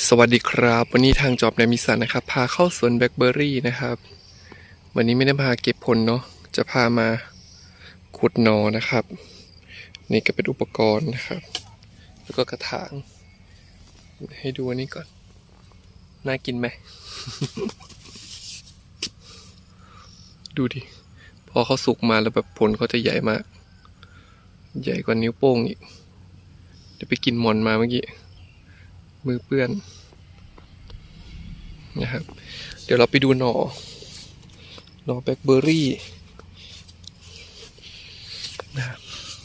สวัสดีครับ วันนี้ทางจอบในมิสันนะครับพาเข้าสวนแบล็คเบอร์รี่นะครับ วันนี้ไม่ได้พาเก็บผลเนาะจะพามาขุดหนอนะครับ นี่ก็เป็นอุปกรณ์นะครับ แล้วก็กระถาง ให้ดูอันนี้ก่อน น่ากินไหม ดูดิ พอเขาสุกมาแล้วแบบผลเขาจะใหญ่มาก ใหญ่กว่านิ้วโป้งอีกเดี๋ยวไปกินหมอนมาเมื่อกี้ มือเปื้อนนะครับ เดี๋ยวเราไปดูหนอหนอแบล็คเบอร์รี่นะ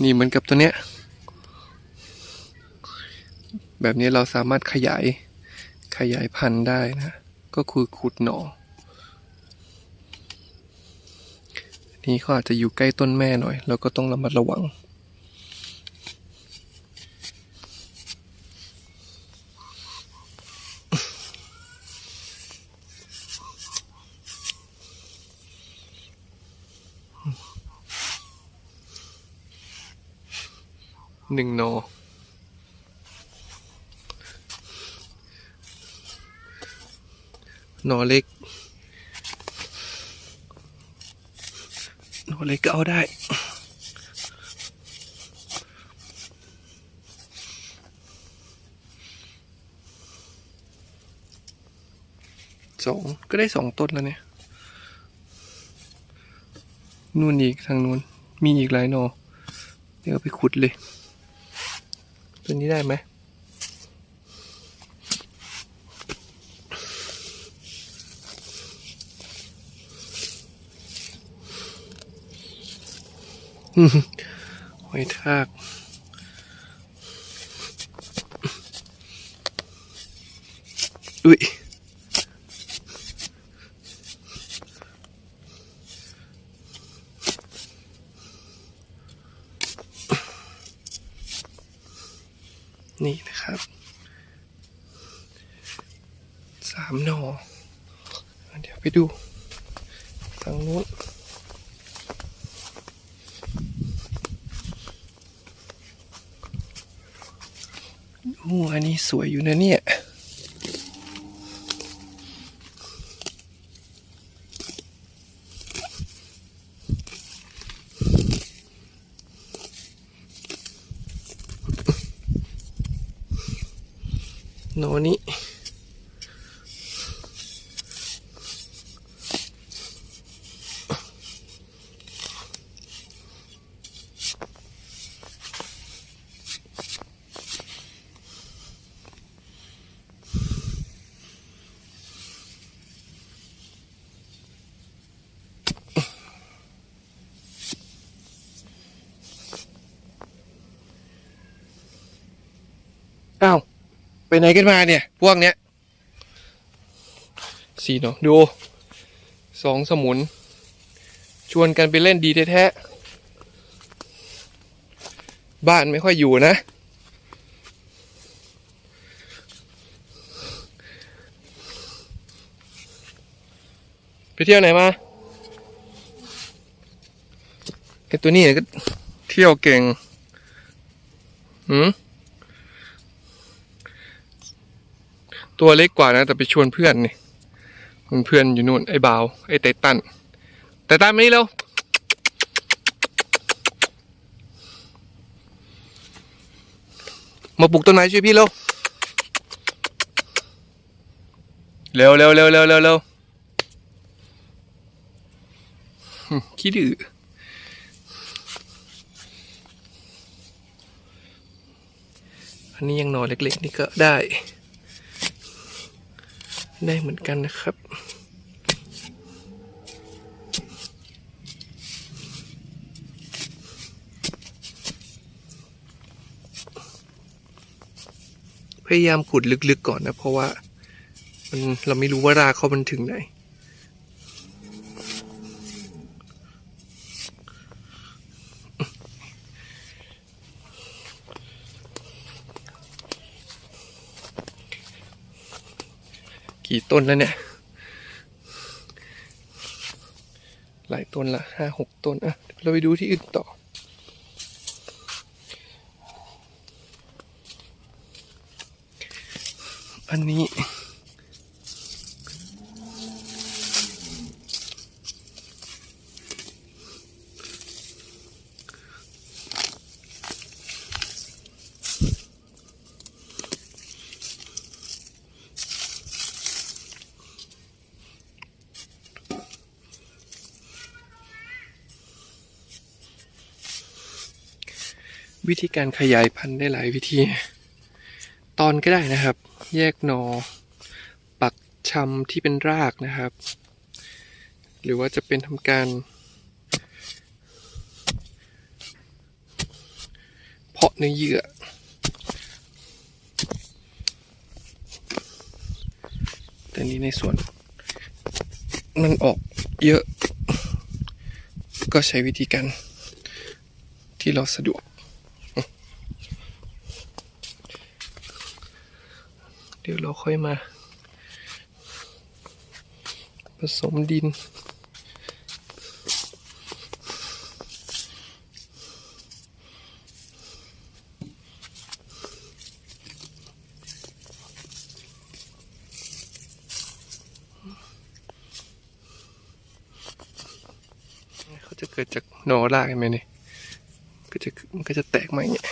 นี่เหมือนกับตัวเนี้ย แบบนี้เราสามารถขยายขยายพันธุ์ได้นะ ก็คือขุดหนอนี่เขาอาจจะอยู่ใกล้ต้นแม่หน่อยแล้วก็ต้องระมัดระวัง หนึ่งหนอนอเล็กนอเล็กก็เอาได้สองก็ได้สองต้นแล้วเนี่ย นู่นอีกทางนู้น มีอีกหลายหนอ เดี๋ยวไปขุดเลย ตัวนี้ได้ไหมอืมหอยทากอุ้ย นี่นะครับ สามหนอเดี๋ยวไปดูทางนู้นโอ้อันนี้สวยอยู่นะเนี่ยโนนี้ ไปไหนกันมาเนี่ย พวกเนี้ยสี่เนาะดูสองสมุน ชวนกันไปเล่นดีแท้ๆบ้านไม่ค่อยอยู่นะ ไปเที่ยวไหนมาไอตัวนี้ก็เที่ยวเก่ง หืม ตัวเล็กกว่านะ แต่ไปชวนเพื่อนนี่มันเพื่อนอยู่นู่นไอ้บาวไอ้ไตตันไตตันมานี่เร็วมาปลูกต้นไม้ช่วยพี่เร็วเร็วเร็วเร็วเร็วเร็วเร็วขี้ดื้ออันนี้ยังนอนเล็กๆนี่ก็ได้ ได้เหมือนกันนะครับ พยายามขุดลึกๆก่อนนะ เพราะว่ามันเราไม่รู้ว่ารากเขามันถึงไหน กี่ต้นแล้วเนี่ย หลายต้นละห้าหกต้น อะ เราไปดูที่อื่นต่อ อันนี้ วิธีการขยายพันธุ์ได้หลายวิธี ตอนก็ได้นะครับ แยกหนอ ปักชำที่เป็นรากนะครับ หรือว่าจะเป็นทำการ เพาะเนื้อเยื่อแต่นี้ในส่วน มันออกเยอะ ก็ใช้วิธีการที่เราสะดวก ดี๋ยวเราค่อยมา ผสมดิน เขาจะเกิดจากหนอรากเห็นไหมนี่ก็จะมันก็จะแตกมาอย่างเงี้ย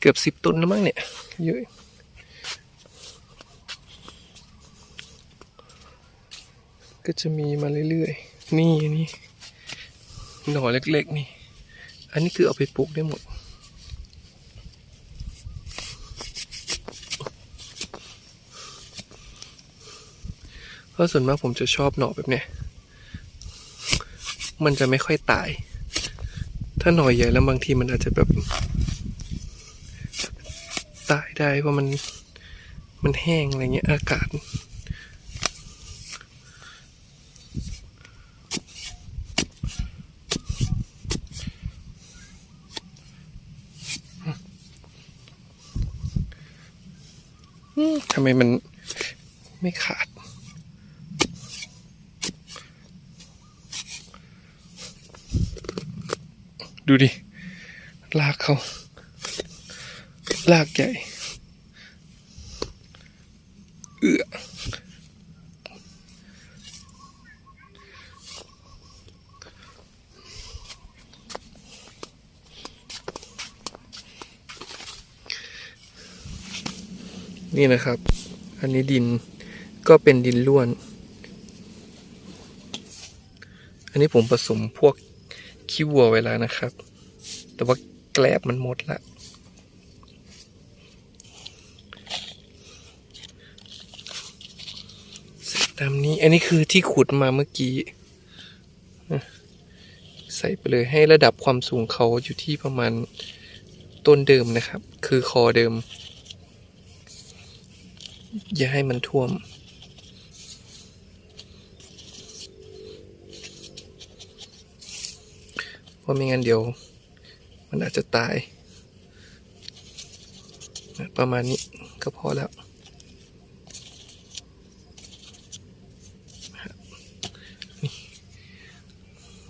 เกือบสิบต้นแล้วมั้งเนี่ย เยอะ ก็จะมีมาเรื่อยๆ นี่นี่หน่อเล็กๆนี่ อันนี้คือเอาไปปลูกได้หมด เพราะส่วนมากผมจะชอบหน่อแบบเนี้ย มันจะไม่ค่อยตาย ถ้าหน่อใหญ่แล้วบางทีมันอาจจะแบบ ได้เพราะมันมันแห้งอะไรเงี้ยอากาศ ทำไมมันไม่ขาดดูดิ ลากเขา ลากใหญ่ เอื้อ นี่นะครับ อันนี้ดินก็เป็นดินล้วน อันนี้ผมผสมพวกขี้วัวไว้แล้วนะครับ แต่ว่าแกลบมันหมดละตามนี้ อันนี้คือที่ขุดมาเมื่อกี้ ใส่ไปเลยให้ระดับความสูงเขาอยู่ที่ประมาณต้นเดิมนะครับ คือคอเดิม อย่าให้มันท่วม เพราะไม่งั้นเดี๋ยว มันอาจจะตาย ประมาณนี้ก็พอแล้ว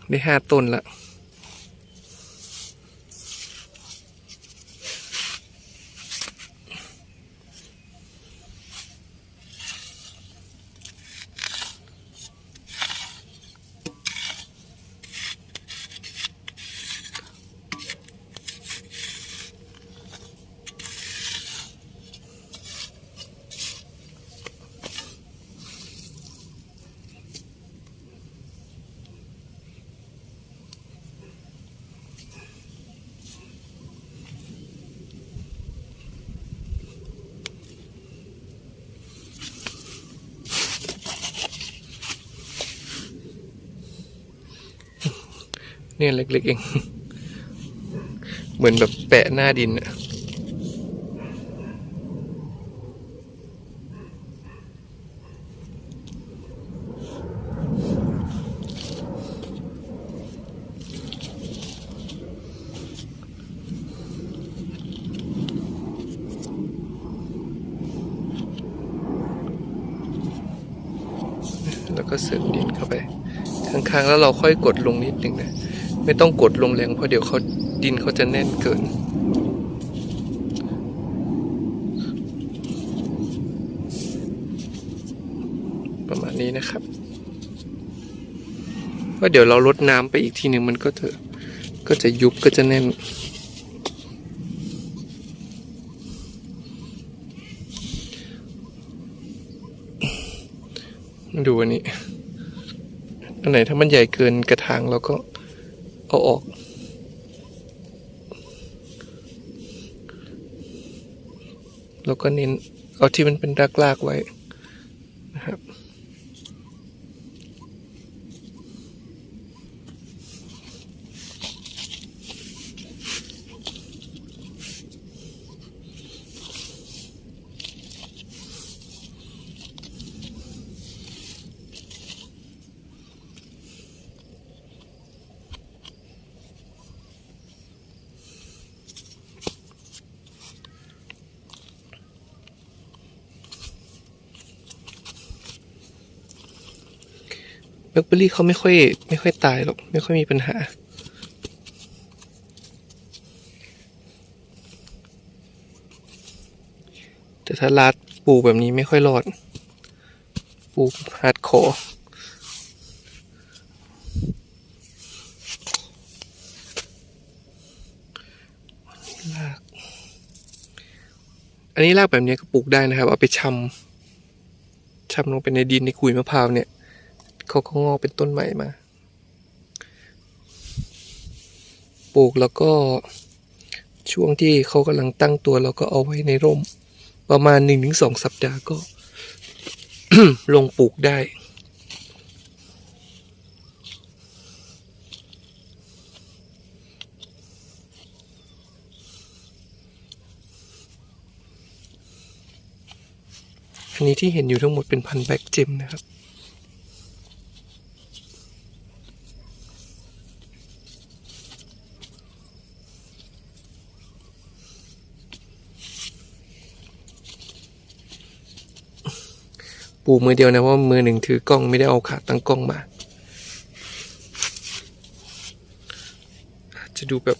ได้ห้าต้นละ เนี่ยเล็กๆเอง เหมือนแบบแปะหน้าดินอะแล้วก็เสริมดินเข้าไปข้างๆแล้วเราค่อยกดลงนิดนึงนะ ไม่ต้องกดลงแรงเพราะเดี๋ยวเขาดินเขาจะแน่นเกิน ประมาณนี้นะครับเพราะเดี๋ยวเราลดน้ำไปอีกทีหนึ่งมันก็จะก็จะยุบก็จะแน่นดูอันนี้ อันไหนถ้ามันใหญ่เกินกระถางเราก็ เอาออกแล้วก็เน้นเอาที่มันเป็นรากๆไว้นะครับ ล็คเบอร์รี่เขาไม่ค่อย ไม่ค่อยตายหรอก ไม่ค่อยมีปัญหา แต่ถ้าลาดปลูกแบบนี้ไม่ค่อยรอดปลูกฮาร์ดคอร์ลาก อันนี้รากแบบนี้ก็ปลูกได้นะครับ เอาไปชำชำลงไปในดินในขุยมะพร้าวเนี่ย เขาก็งอกเป็นต้นใหม่มา ปลูกแล้วก็ช่วงที่เขากำลังตั้งตัวเราก็เอาไว้ในร่ม ประมาณหนึ่งถึงสองสัปดาห์ก็ ลงปลูกได้ อันนี้ที่เห็นอยู่ทั้งหมดเป็นพันธุ์แบ็กเจมนะครับ ปลูกมือเดียวนะเพราะมือหนึ่งถือกล้องไม่ได้เอาขาตั้งกล้องมา จะดูแบบ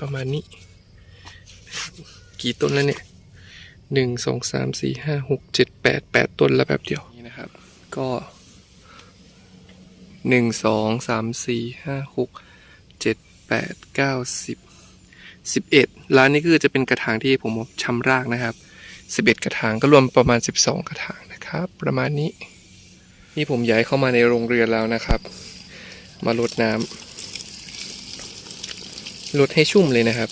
ประมาณนี้ กี่ต้นแล้วเนี่ยหนึ่งสองสามสี่ห้าหกเจ็ดแปดแปดต้นแล้วแบบเดียวนี่นะครับ ก็หนึ่งสองสามสี่ห้าหกเจ็ดแปดเก้าสิบ สิบเอ็ดร้านนี้คือจะเป็นกระถางที่ผมชำรากนะครับสิบเอ็ดกระถางก็รวมประมาณสิบสองกระถางนะครับ ประมาณนี้ นี่ผมย้ายเข้ามาในโรงเรือนแล้วนะครับ มาลดน้ำลดให้ชุ่มเลยนะครับ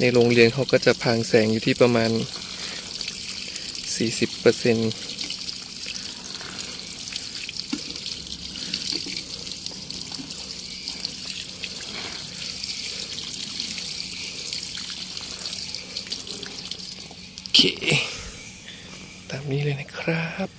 ในโรงเรียนเขาก็จะพางแสงอยู่ที่ประมาณ 40%เปอร์เซ็นต์โอเคตามนี้เลยนะครับ